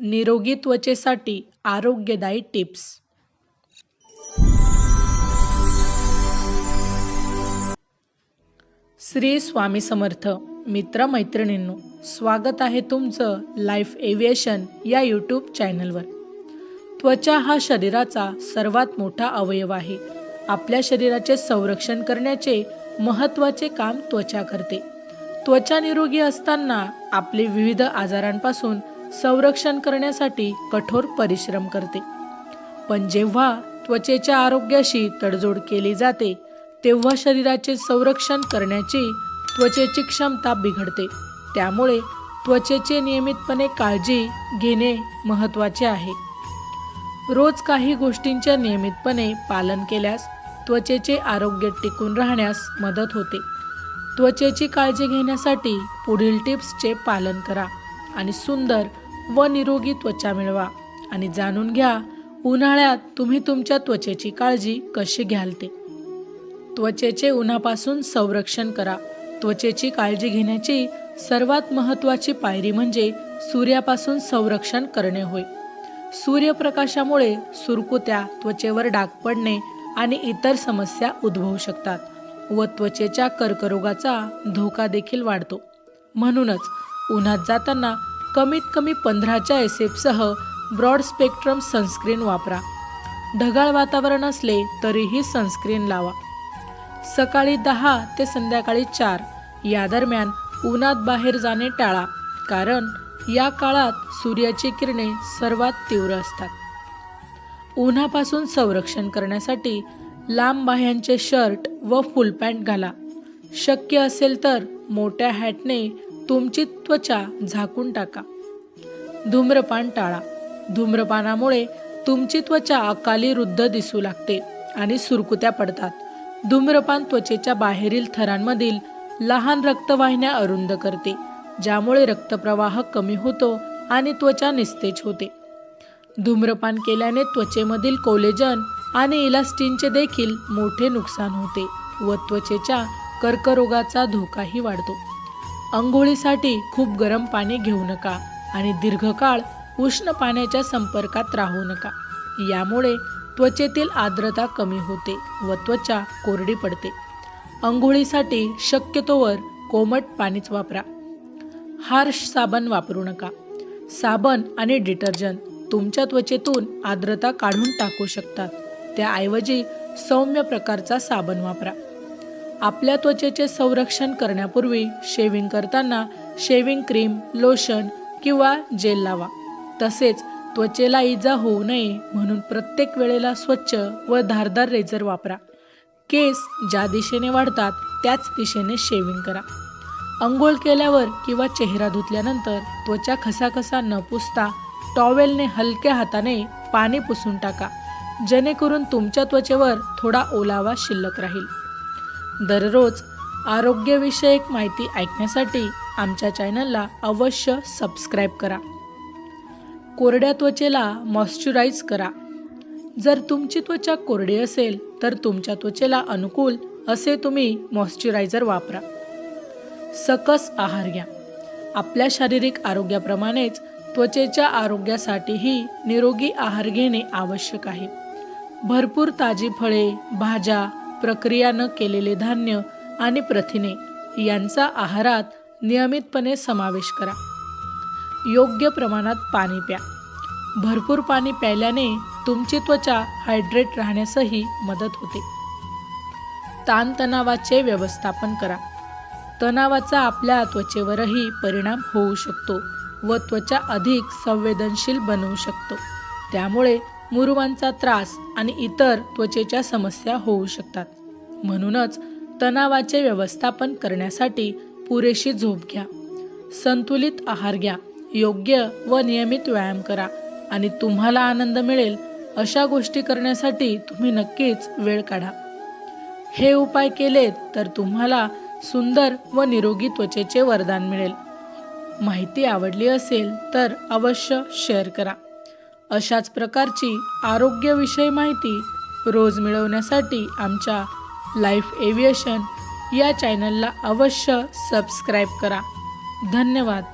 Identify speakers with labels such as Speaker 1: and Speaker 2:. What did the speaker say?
Speaker 1: निरोगी त्वचेसाठी आरोग्यदायी टिप्स. श्री स्वामी समर्थ मित्रमैत्रिणींनो स्वागत आहे तुमचं लाईफ एव्हिएशन या यूट्यूब चॅनलवर त्वचा हा शरीराचा सर्वात मोठा अवयव आहे. आपल्या शरीराचे संरक्षण करण्याचे महत्त्वाचे काम त्वचा करते. त्वचा निरोगी असताना आपले विविध आजारांपासून संरक्षण करण्यासाठी कठोर परिश्रम करते. पण जेव्हा त्वचेच्या आरोग्याशी तडजोड केली जाते तेव्हा शरीराचे संरक्षण करण्याची त्वचेची क्षमता बिघडते. त्यामुळे त्वचेचे नियमितपणे काळजी घेणे महत्त्वाचे आहे. रोज काही गोष्टींच्या नियमितपणे पालन केल्यास त्वचेचे आरोग्य टिकून राहण्यास मदत होते. त्वचेची काळजी घेण्यासाठी पुढील टिप्सचे पालन करा आणि सुंदर व निरोगी त्वचा मिळवा. आणि जाणून घ्या उन्हाळ्यात तुम्ही तुमच्या त्वचेची काळजी कशी घ्याल ते त्वचेचे उन्हापासून संरक्षण करा. त्वचेची काळजी घेण्याची सर्वात महत्त्वाची पायरी म्हणजे सूर्यापासून संरक्षण करणे होय. सूर्यप्रकाशामुळे सुरकुत्या त्वचेवर डाग पडणे आणि इतर समस्या उद्भवू शकतात व त्वचेच्या कर्करोगाचा धोका देखील वाढतो. म्हणूनच उन्हात जाताना कमीत कमी पंधराच्या एस एफसह ब्रॉड स्पेक्ट्रम सनस्क्रीन वापरा. ढगाळ वातावरण असले तरीही सनस्क्रीन लावा. सकाळी दहा ते संध्याकाळी चार या दरम्यान उन्हात बाहेर जाणे टाळा कारण या काळात सूर्याची किरणे सर्वात तीव्र असतात. उन्हापासून संरक्षण करण्यासाठी लांब बाह्यांचे शर्ट व फुल पॅन्ट घाला. शक्य असेल तर मोठ्या हॅटने तुमची त्वचा झाकून टाका. धूम्रपान टाळा. धूम्रपानामुळे तुमची त्वचा अकाली रुद्ध दिसू लागते आणि सुरकुत्या पडतात. धूम्रपान त्वचेच्या बाहेरील थरांमधील लहान रक्तवाहिन्या अरुंद करते ज्यामुळे रक्तप्रवाह कमी होतो आणि त्वचा निस्तेज होते. धूम्रपान केल्याने त्वचेमधील कोलेजन आणि इलास्टिनचे देखील मोठे नुकसान होते व त्वचेच्या कर्करोगाचा धोकाही वाढतो. अंघोळीसाठी खूप गरम पाणी घेऊ नका आणि दीर्घकाळ उष्ण पाण्याच्या संपर्कात राहू नका. यामुळे त्वचेतील आर्द्रता कमी होते व त्वचा कोरडी पडते. अंघोळीसाठी शक्यतोवर कोमट पाणीच वापरा. हार्श साबण वापरू नका. साबण आणि डिटर्जंट तुमच्या त्वचेतून आर्द्रता काढून टाकू शकतात. त्याऐवजी सौम्य प्रकारचा साबण वापरा. आपल्या त्वचेचे संरक्षण करण्यापूर्वी शेविंग करताना शेविंग क्रीम लोशन किंवा जेल लावा. तसेच त्वचेला इजा होऊ नये म्हणून प्रत्येक वेळेला स्वच्छ व धारदार रेझर वापरा. केस ज्या दिशेने वाढतात त्याच दिशेने शेविंग करा. अंघोळ केल्यावर किंवा चेहरा धुतल्यानंतर त्वचा खसाखसा न पुसता टॉवेलने हलक्या हाताने पाणी पुसून टाका. जेणेकरून तुमच्या त्वचेवर थोडा ओलावा शिल्लक राहील. दररोज आरोग्यविषयक माहिती ऐकण्यासाठी आमच्या चॅनलला अवश्य सबस्क्राईब करा. कोरड्या त्वचेला मॉइश्चराईज करा. जर तुमची त्वचा कोरडी असेल तर तुमच्या त्वचेला अनुकूल असे तुम्ही मॉइश्चरायझर वापरा. सकस आहार घ्या. आपल्या शारीरिक आरोग्याप्रमाणेच त्वचेच्या आरोग्यासाठीही निरोगी आहार घेणे आवश्यक आहे. भरपूर ताजी फळे भाज्या प्रक्रिया न केलेले धान्य आणि प्रथिने यांचा आहारात नियमितपणे समावेश करा. योग्य प्रमाणात पाणी प्या. भरपूर पाणी प्यायल्याने तुमची त्वचा हायड्रेट राहण्यासही मदत होते. ताणतणावाचे व्यवस्थापन करा. तणावाचा आपल्या त्वचेवरही परिणाम होऊ शकतो व त्वचा अधिक संवेदनशील बनवू शकतो. त्यामुळे मुरुमांचा त्रास आणि इतर त्वचेच्या समस्या होऊ शकतात. म्हणूनच तणावाचे व्यवस्थापन करण्यासाठी पुरेशी झोप घ्या. संतुलित आहार घ्या. योग्य व नियमित व्यायाम करा आणि तुम्हाला आनंद मिळेल अशा गोष्टी करण्यासाठी तुम्ही नक्कीच वेळ काढा. हे उपाय केलेत तर तुम्हाला सुंदर व निरोगी त्वचेचे वरदान मिळेल. माहिती आवडली असेल तर अवश्य शेअर करा. अशाच प्रकारची आरोग्यविषयी माहिती रोज मिळवण्यासाठी आमच्या लाईफ एव्हिएशन या चॅनलला अवश्य सबस्क्राईब करा. धन्यवाद.